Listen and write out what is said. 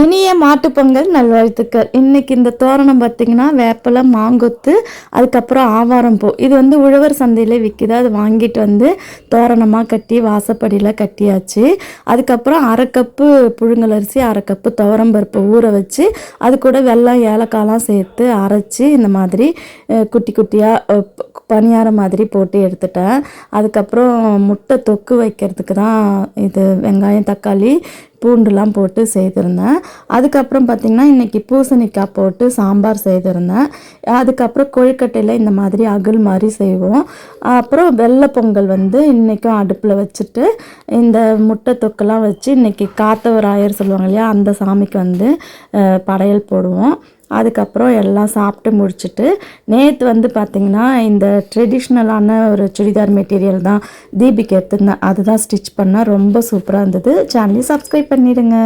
இனிய மாட்டுப்பொங்கல் நல்வாழ்த்துக்கள். இன்னைக்கு இந்த தோரணம் பார்த்தீங்கன்னா வேப்பிலை மாங்கொத்து அதுக்கப்புறம் ஆவாரம் பூ. இது வந்து உழவர் சந்தையில் விற்கிது அது வாங்கிட்டு வந்து தோரணமாக கட்டி வாசப்படியில் கட்டியாச்சு. அதுக்கப்புறம் அரை கப்பு அரைக்கப்பு அரை கப்பு துவரம் பருப்பு ஊற வச்சு அது கூட வெள்ளம் ஏலக்காயெலாம் சேர்த்து அரைச்சி இந்த மாதிரி குட்டி குட்டியாக பணியாரம் மாதிரி போட்டு எடுத்துட்டேன். அதுக்கப்புறம் முட்டை தொக்கு வைக்கிறதுக்கு தான் இது வெங்காயம் தக்காளி பூண்டுலாம் போட்டு செய்திருந்தேன். அதுக்கப்புறம் பார்த்திங்கன்னா இன்றைக்கி பூசணிக்காய் போட்டு சாம்பார் செய்திருந்தேன். அதுக்கப்புறம் கொழுக்கட்டையில் இந்த மாதிரி அகல் மாதிரி செய்வோம். அப்புறம் வெள்ளை பொங்கல் வந்து இன்றைக்கும் அடுப்பில் வச்சுட்டு இந்த முட்டை தொக்கெல்லாம் வச்சு இன்றைக்கி காத்தவராயர் சொல்லுவாங்க இல்லையா அந்த சாமிக்கு வந்து படையல் போடுவோம். அதுக்கப்புறம் எல்லாம் சாப்பிட்டு முடிச்சுட்டு நேற்று வந்து பார்த்திங்கன்னா இந்த ட்ரெடிஷ்னலான ஒரு சுடிதார் மெட்டீரியல் தான் தீபிக்கு எடுத்துருந்தேன். அதுதான் ஸ்டிச் பண்ணால் ரொம்ப சூப்பராக இருந்தது. சேனலையும் சப்ஸ்கிரைப் பண்ணிடுங்க.